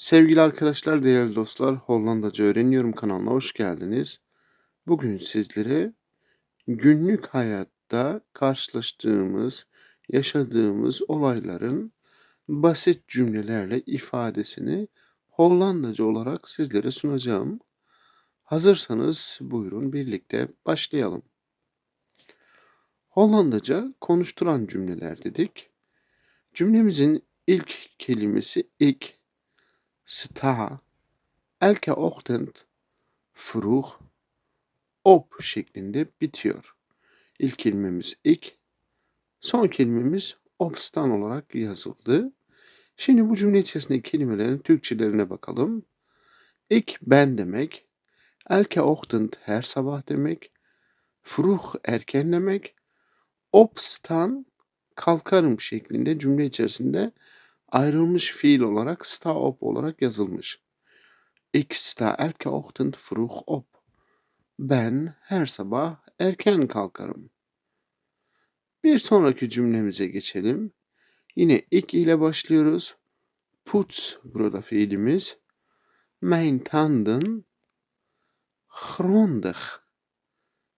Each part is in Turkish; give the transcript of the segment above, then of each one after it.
Sevgili arkadaşlar, değerli dostlar, Hollandaca Öğreniyorum kanalına hoş geldiniz. Bugün sizlere günlük hayatta karşılaştığımız, yaşadığımız olayların basit cümlelerle ifadesini Hollandaca olarak sizlere sunacağım. Hazırsanız buyurun birlikte başlayalım. Hollandaca konuşturan cümleler dedik. Cümlemizin ilk kelimesi ik, sta, elke ochtend, vroeg, op şeklinde bitiyor. İlk kelimemiz ik, son kelimemiz opstan olarak yazıldı. Şimdi bu cümle içerisindeki kelimelerin Türkçelerine bakalım. Ik ben demek, elke ochtend her sabah demek, vroeg erken demek, opstan kalkarım şeklinde cümle içerisinde ayrılmış fiil olarak sta op olarak yazılmış. Ik sta elke ochtend vroeg op. Ben her sabah erken kalkarım. Bir sonraki cümlemize geçelim. Yine ik ile başlıyoruz. Poets burada fiilimiz. Mijn tanden grondig.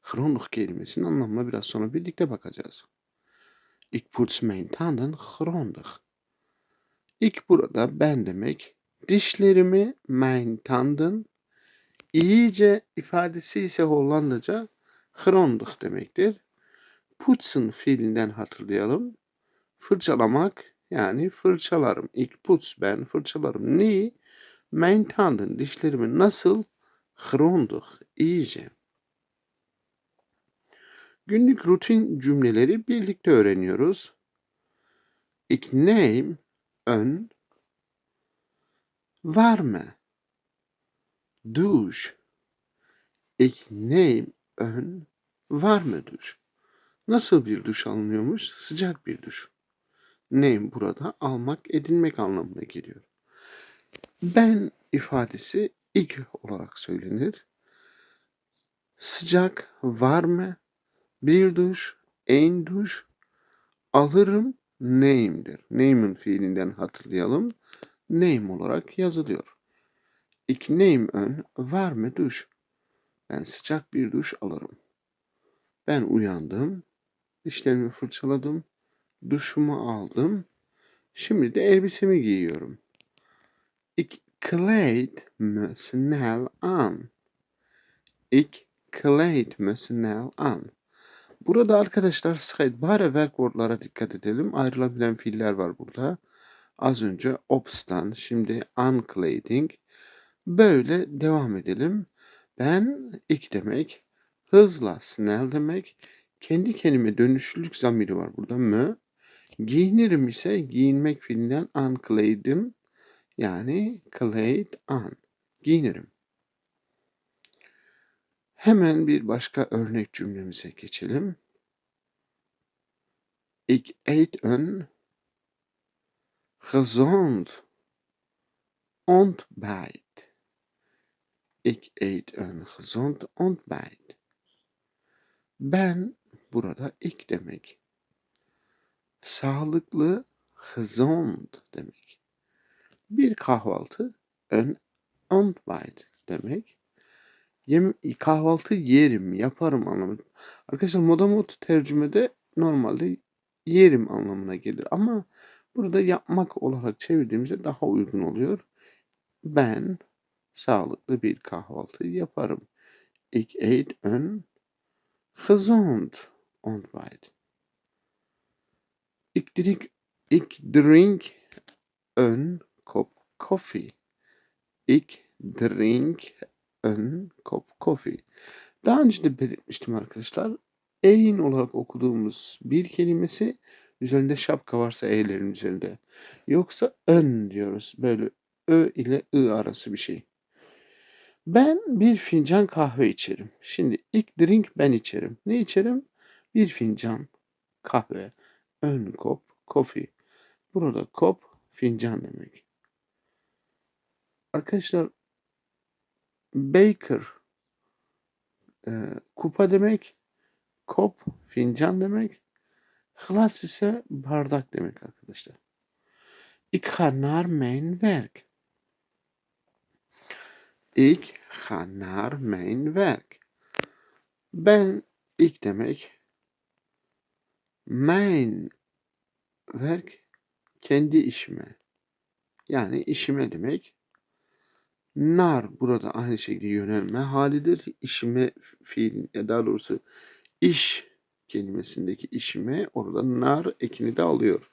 Grondig kelimesinin anlamına biraz sonra birlikte bakacağız. Ik poets mijn tanden grondig. İlk burada ben demek. Dişlerimi mijn tanden. İyice ifadesi ise Hollandaca grondig demektir. Poetsen fiilinden hatırlayalım. Fırçalamak yani fırçalarım. İlk poets ben fırçalarım. Neyi? Mijn tanden dişlerimi nasıl? Grondig iyice. Günlük rutin cümleleri birlikte öğreniyoruz. Ik neem een warme douche. Ik neem een warme douche. Nasıl bir duş alınıyormuş? Sıcak bir duş. Neem burada almak, edinmek anlamına geliyor. Ben ifadesi ik olarak söylenir. Sıcak, warme, bir duş, ein duş, alırım, name'dir. Name'in fiilinden hatırlayalım. Name olarak yazılıyor. Ik neem een warme duş. Ben sıcak bir duş alırım. Ben uyandım, dişlerimi fırçaladım, duşumu aldım. Şimdi de elbisemi giyiyorum. Ik kleed me snel aan. Ik kleed me snel aan. Burada arkadaşlar sidebar werkwoordlara dikkat edelim. Ayrılabilen fiiller var burada. Az önce obstan, şimdi unclading. Böyle devam edelim. Ben ik demek, hızla snel demek. Kendi kelime dönüşlülük zamiri var burada mı? Giyinirim ise giyinmek fiilinden uncladim. Yani clad on. Giyinirim. Hemen bir başka örnek cümlemize geçelim. Ik eet een gezond ontbijt. Ik eet een gezond ontbijt. Ben burada ik demek. Sağlıklı, gezond demek. Bir kahvaltı, een ontbijt demek. Yem kahvaltı yerim, yaparım anlamında. Arkadaşlar moda mod tercümede normalde yerim anlamına gelir ama burada yapmak olarak çevirdiğimizde daha uygun oluyor. Ben sağlıklı bir kahvaltı yaparım. Ik eet een gezond ontbijt. Ik drink, ik drink een kop koffie. Ik drink een kop koffie. Daha önce de belirtmiştim arkadaşlar. Ein olarak okuduğumuz bir kelimesi üzerinde şapka varsa e'lerin üzerinde. Yoksa ön diyoruz. Böyle ö ile ı arası bir şey. Ben bir fincan kahve içerim. Şimdi ilk drink ben içerim. Ne içerim? Bir fincan kahve. Ön kop, coffee. Burada kop fincan demek. Arkadaşlar baker e, kupa demek. Kop fincan demek. Glas ise bardak demek arkadaşlar. Ik ga naar mijn werk. Ik ga naar mijn werk. Ben ik demek. Mein werk kendi işime. Yani işime demek. Nar burada aynı şekilde yönelme halidir. İşime fiil daha doğrusu iş kelimesindeki işime orada nar ekini de alıyor.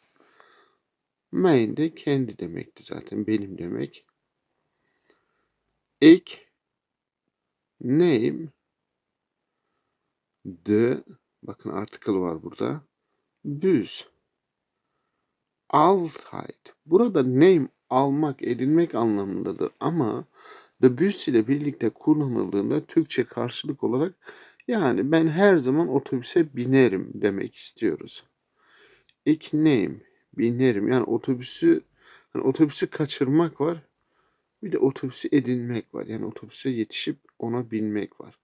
Mein de kendi demekti zaten benim demek. Ik neem de bakın article var burada. Bus. Altijd. Burada name almak, edinmek anlamındadır ama the bus ile birlikte kullanıldığında Türkçe karşılık olarak yani ben her zaman otobüse binerim demek istiyoruz. Ik neem, binerim. Yani otobüsü hani otobüsü kaçırmak var. Bir de otobüsü edinmek var. Yani otobüse yetişip ona binmek var.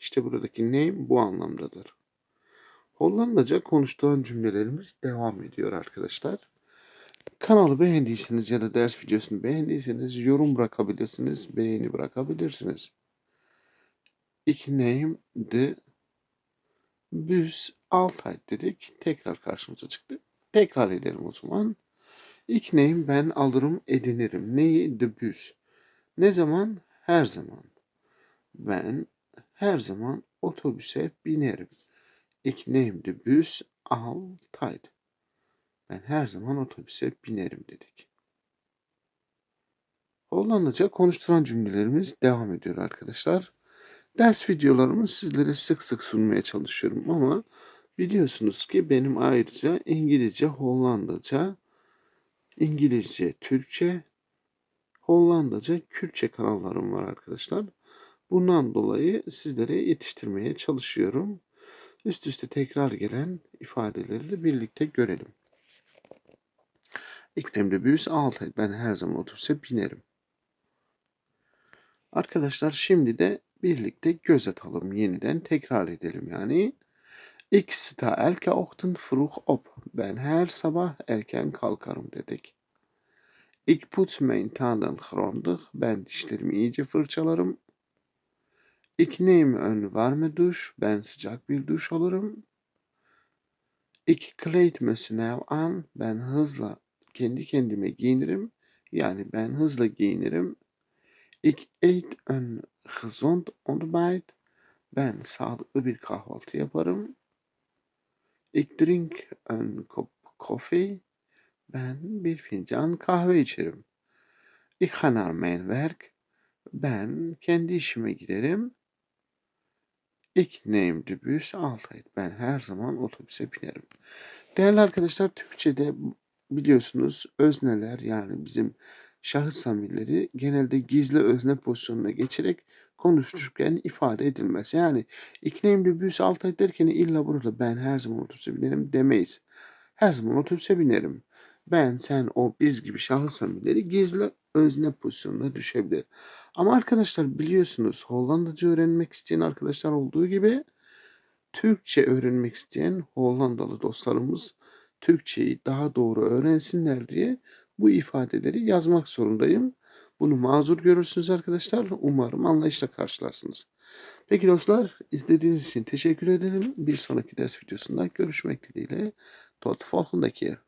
İşte buradaki name bu anlamdadır. Hollandaca konuştuğun cümlelerimiz devam ediyor arkadaşlar. Kanalı beğendiyseniz ya da ders videosunu beğendiyseniz yorum bırakabilirsiniz, beğeni bırakabilirsiniz. Ik neem de bus altijd dedik. Tekrar karşımıza çıktı. Tekrar edelim o zaman. Ik neem ben alırım edinirim. Neyi? De bus. Ne zaman? Her zaman. Ben her zaman otobüse binerim. Ik neem de bus altijd. Ben her zaman otobüse binerim dedik. Hollandaca konuşturan cümlelerimiz devam ediyor arkadaşlar. Ders videolarımı sizlere sık sık sunmaya çalışıyorum ama biliyorsunuz ki benim ayrıca İngilizce, Hollandaca, İngilizce, Türkçe, Hollandaca, Kürtçe kanallarım var arkadaşlar. Bundan dolayı sizlere yetiştirmeye çalışıyorum. Üst üste tekrar gelen ifadeleri de birlikte görelim. İklimde büyüs altı. Ben her zaman otobüse binerim. Arkadaşlar şimdi de birlikte göz atalım. Yeniden tekrar edelim yani. Ik sta elke ochtend vroeg op. Ben her sabah erken kalkarım dedik. Ik poets mijn tanden grondig. Ben dişlerimi iyice fırçalarım. Ik neem een warme douche. Ben sıcak bir duş alırım. Ik kleed me snel aan. Ben hızla kendi kendime giyinirim. Yani ben hızla giyinirim. Ik eet een gezond ontbijt. Ben sağlıklı bir kahvaltı yaparım. Ik drink een kop koffie. Ben bir fincan kahve içerim. Ik ga naar mijn werk. Ben kendi işime giderim. Ik neem de bus altijd. Ben her zaman otobüse binerim. Değerli arkadaşlar Türkçe'de biliyorsunuz özneler yani bizim şahıs zamirleri genelde gizli özne pozisyonuna geçerek konuşurken ifade edilmez. Yani iklim de bus altijd derken illa burada ben her zaman otobüse binerim demeyiz. Her zaman otobüse binerim. Ben, sen, o, biz gibi şahıs zamirleri gizli özne pozisyonuna düşebilir. Ama arkadaşlar biliyorsunuz Hollandaca öğrenmek isteyen arkadaşlar olduğu gibi Türkçe öğrenmek isteyen Hollandalı dostlarımız Türkçeyi daha doğru öğrensinler diye bu ifadeleri yazmak zorundayım. Bunu mazur görürsünüz arkadaşlar. Umarım anlayışla karşılarsınız. Peki dostlar izlediğiniz için teşekkür ederim. Bir sonraki ders videosunda görüşmek dileğiyle. Tot keer.